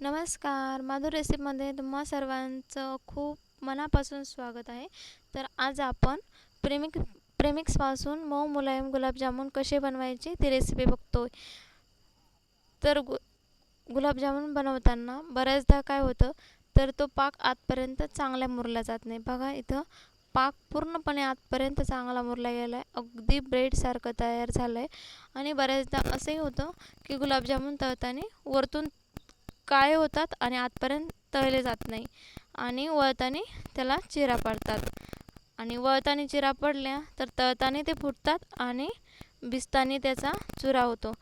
नमस्कार. माधुर रेसिपीमध्ये तुम्हा सर्वांचं खूप मनापासून स्वागत आहे. तर आज आपण प्रेमिक प्रेमिक्सपासून मऊ मुलायम गुलाबजामुन कसे बनवायचे ती रेसिपी बघतो तर गु गुलाबजामुन बनवताना बऱ्याचदा काय होतं तर तो पाक आतपर्यंत चांगला मुरला जात नाही. बघा इथं पाक पूर्णपणे आतपर्यंत चांगला मुरला गेला आहे अगदी ब्रेडसारखं तयार झालं आहे आणि बऱ्याचदा असंही होतं की गुलाबजामुन तळताना वरतून काळे होतात आणि आतपर्यंत तळले जात नाही. आणि वळताने त्याला चिरा पडतात. आणि वळताने चिरा पडल्या तर तळताने ते फुटतात आणि भिजताने त्याचा चुरा होतो.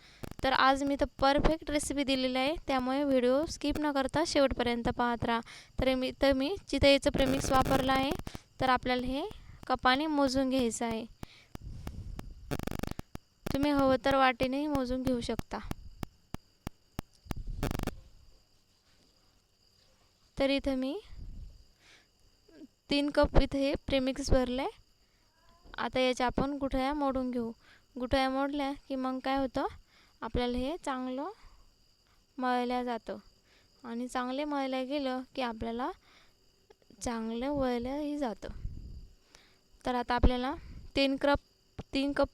तर आज मी तर परफेक्ट रेसिपी दिलेली आहे. त्यामुळे व्हिडिओ स्किप न करता शेवटपर्यंत पाहत राहा. तर मी तर मी चितईचं प्रेमिक्स वापरलं आहे. तर आपल्याला हे कपाने मोजून घ्यायचं आहे. तुम्ही हवं तर वाटेनेही मोजून घेऊ शकता. तर इथं मी तीन कप इथं हे प्रेमिक्स भरलं. आहे आता याच्या आपण गुठळ्या मोडून घेऊ. गुठळ्या मोडल्या की मग काय होतं? आपल्याला हे चांगलं मळल्या जातं. आणि चांगले मळल्या गेलं की आपल्याला चांगलं वळल्याही जातं. तर आता आपल्याला तीन कप तीन कप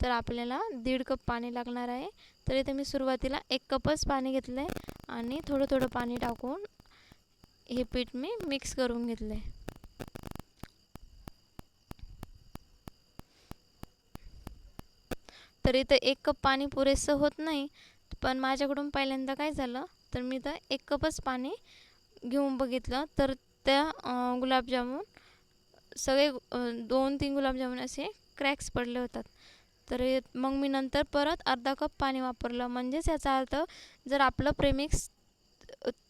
तर आपल्याला दीड कप पाणी लागणार आहे. तर इथे मी सुरुवातीला एक कपच पाणी घेतलं आहे आणि थोडं थोडं पाणी टाकून हे पीठ मी मिक्स करून घेतलं आहे तर इथं एक कप पाणी पुरेसं होत नाही पण माझ्याकडून पहिल्यांदा काय झालं तर मी तर एक कपच पाणी घेऊन बघितलं तर त्या गुलाबजामून सगळे दोन तीन गुलाबजामुन असे क्रॅक्स पडले होतात. तर मग मी नंतर परत अर्धा कप पाणी वापरलं. म्हणजेच याचा अर्थ जर आपलं प्रेमिक्स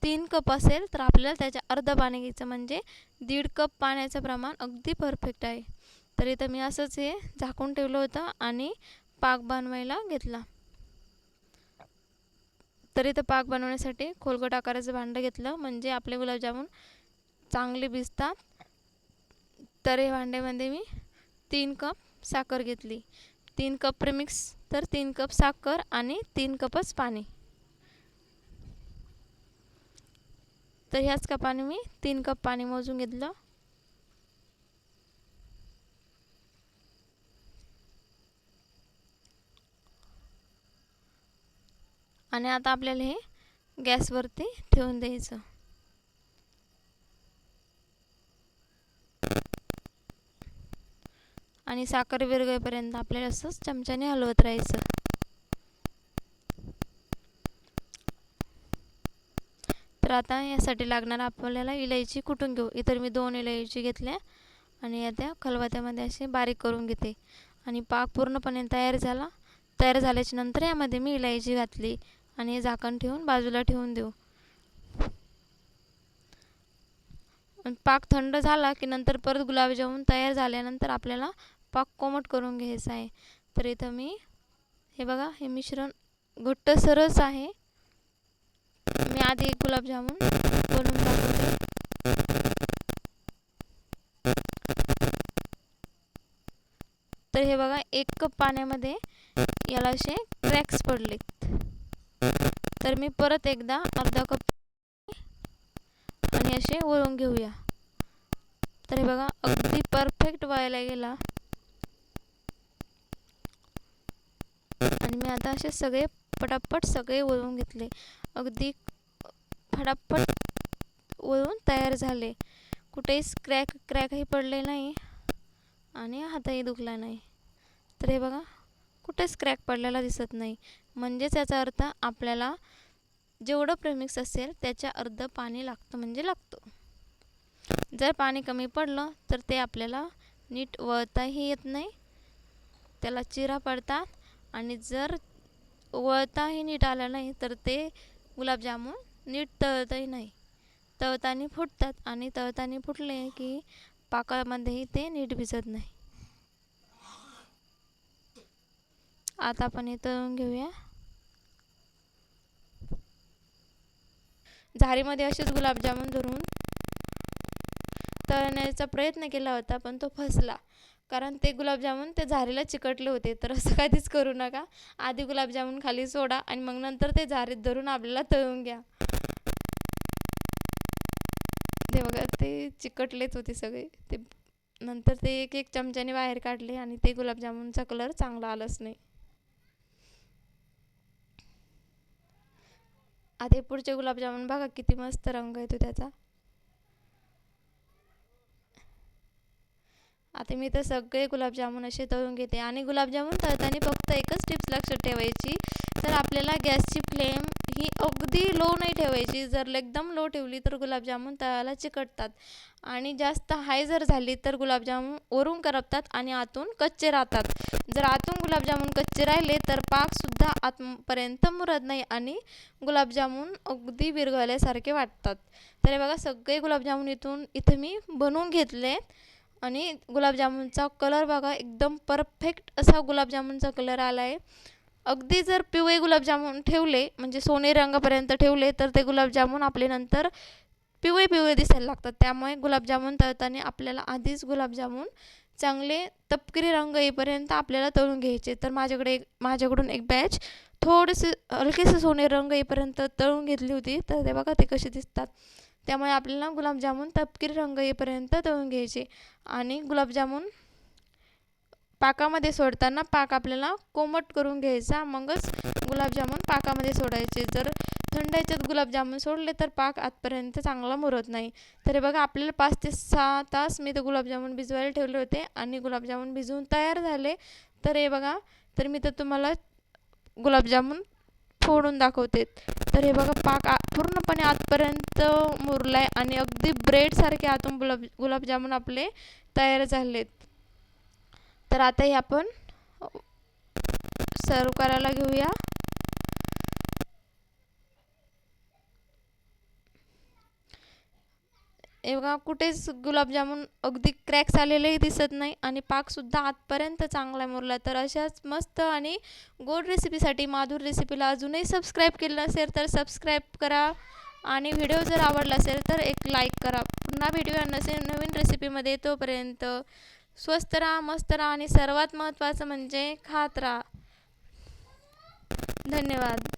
तीन कप असेल तर आपल्याला त्याच्या अर्ध पाणी घ्यायचं म्हणजे दीड कप पाण्याचं प्रमाण अगदी परफेक्ट आहे. तर इथं मी असंच हे झाकून ठेवलं होतं आणि पाक बनवायला घेतला. तर इथं पाक बनवण्यासाठी खोलगट आकाराचं भांडं घेतलं म्हणजे आपले गुलाबजामुन चांगले भिजतात. तर हे भांड्यामध्ये मी तीन कप साखर घेतली. तीन कप प्रेमिक्स तर तीन कप साखर आणि तीन कपच पाणी. तर ह्याच कपाने मी तीन कप पाणी मोजून घेतलं. आणि आता आपल्याला हे गॅसवरती ठेवून द्यायचं. आणि साखर विरगळेपर्यंत आपल्याला असंच चमच्याने हलवत राहायचं. तर आता यासाठी लागणार आपल्याला इलायची कुटून घेऊ? इतर मी दोन इलायची घेतल्या आणि या त्या खलबत्त्यामध्ये असे बारीक करून घेते. आणि पाक पूर्णपणे तयार झाला. तयार झाल्याच्यानंतर यामध्ये मी इलायची घातली आणि हे झाकण ठेवून बाजूला ठेवून देऊ. पाक थंड झाला की नंतर परत गुलाबजामुन तयार झाल्यानंतर आपल्याला पाक कोमट करून घ्यायचा आहे. तर इथं मी हे बघा हे मिश्रण घट्ट सरस आहे. मी आधी गुलाबजामुन बनवून दाखवते. तर हे बघा एक कप पाण्यामध्ये याला असे क्रॅक्स पडलेत. तर मी परत एकदा अर्धा कप आणि असे वळून घेऊया. तर हे बघा अगदी परफेक्ट व्हायला गेला. आणि मी आता असे सगळे पटापट सगळे वळून घेतले. अगदी फटाफट वळून तयार झाले. कुठेही क्रॅक क्रॅकही पडले नाही आणि हातही दुखला नाही. तर हे बघा कुठेच क्रॅक पडलेला दिसत नाही. म्हणजेच याचा अर्थ आपल्याला जेवढं प्रेमिक्स असेल त्याच्या अर्ध पाणी लागतं म्हणजे लागतं. जर पाणी कमी पडलं तर ते आपल्याला नीट वळताही येत नाही. त्याला चिरा पडतात आणि जर वळताही नीट आलं नाही तर ते गुलाबजामुन नीट तळतही नाही. तळताना फुटतात आणि तळताना फुटले की पाकामध्येही ते नीट भिजत नाही. आता आपण हे तळून घेऊया. झारीमध्ये असेच गुलाबजामुन धरून तळण्याचा प्रयत्न केला होता पण तो फसला. कारण ते गुलाबजामुन ते झारेला चिकटले होते. तर असं कधीच करू नका. आधी गुलाबजामुन खाली सोडा आणि मग नंतर ते झारीत धरून आपल्याला तळून घ्या. ते बघा ते चिकटलेच होते सगळे. ते नंतर ते एक एक चमच्याने बाहेर काढले आणि ते गुलाबजामुनचा कलर चांगला आलाच नाही. आता पुढचे गुलाबजामुन बघा किती मस्त रंग येतो त्याचा. आता मी तर सगळे गुलाबजामुन असे तळून घेते. आणि गुलाबजामुन तळताना फक्त एकच टिप्स लक्षात ठेवायची तर आपल्याला गॅसची फ्लेम ही अगदी लो नाही ठेवायची जर एकदम लो ठेवली तर गुलाबजामुन तळायला चिकटतात. आणि जास्त हाय जर झाली तर गुलाबजामुन ओरून करपतात आणि आतून कच्चे राहतात. जर आतून गुलाबजामुन कच्चे राहिले तर पाकसुद्धा आतपर्यंत मुरत नाही आणि गुलाबजामुन अगदी विरघळल्यासारखे वाटतात. तर हे बघा सगळे गुलाबजामुन इथून इथं मी बनवून घेतले. आणि गुलाबजामुनचा कलर बघा एकदम परफेक्ट असा गुलाबजामुनचा कलर आला आहे अगदी जर पिवळे गुलाबजामुन ठेवले म्हणजे सोने रंगापर्यंत ठेवले तर ते गुलाबजामुन आपले नंतर पिवळे पिवळे दिसायला लागतात. त्यामुळे गुलाबजामुन तळताना आपल्याला आधीच गुलाबजामुन चांगले तपकिरी रंग येईपर्यंत आपल्याला तळून घ्यायचे. तर माझ्याकडे एक माझ्याकडून एक बॅच थोडेसे हलकेसे सोने रंग येईपर्यंत तळून घेतली होती. तर ते बघा ते कसे दिसतात. त्यामुळे आपल्याला गुलाबजामुन तपकिरी रंग येईपर्यंत तळून घ्यायचे आणि गुलाबजामुन पाकामध्ये सोडताना पाक आपल्याला कोमट करून घ्यायचा मगच गुलाबजामुन पाकामध्ये सोडायचे. जर थंड याच्यात गुलाबजामुन सोडले तर पाक आतपर्यंत चांगला मुरत नाही. तर बघा आपल्याला पाच ते सहा तास मी ते गुलाबजामुन भिजवायला ठेवले होते आणि गुलाबजामुन भिजवून तयार झाले. तर हे बघा तर मी तर तुम्हाला गुलाबजामुन फोडून दाखवते. तर हे बघा पाक आ पूर्णपणे आतपर्यंत मुरला आहे आणि अगदी ब्रेडसारखे आतून गुलाब गुलाबजामुन आपले तयार झालेत. तर आता हे आपण सर्व करायला घेऊया. हे बघा कुठेच गुलाबजामुन अगदी क्रॅक्स आलेलेही दिसत नाही आणि पाकसुद्धा आतपर्यंत चांगला मुरला. तर अशाच मस्त आणि गोड रेसिपीसाठी माधुर रेसिपीला अजूनही सबस्क्राईब केलं नसेल तर सबस्क्राईब करा. आणि व्हिडिओ जर आवडला असेल तर एक लाईक करा. पुन्हा व्हिडिओ नसेल नवीन रेसिपीमध्ये तोपर्यंत स्वस्त राहा मस्त राहा आणि सर्वात महत्त्वाचं म्हणजे खात राहा. धन्यवाद.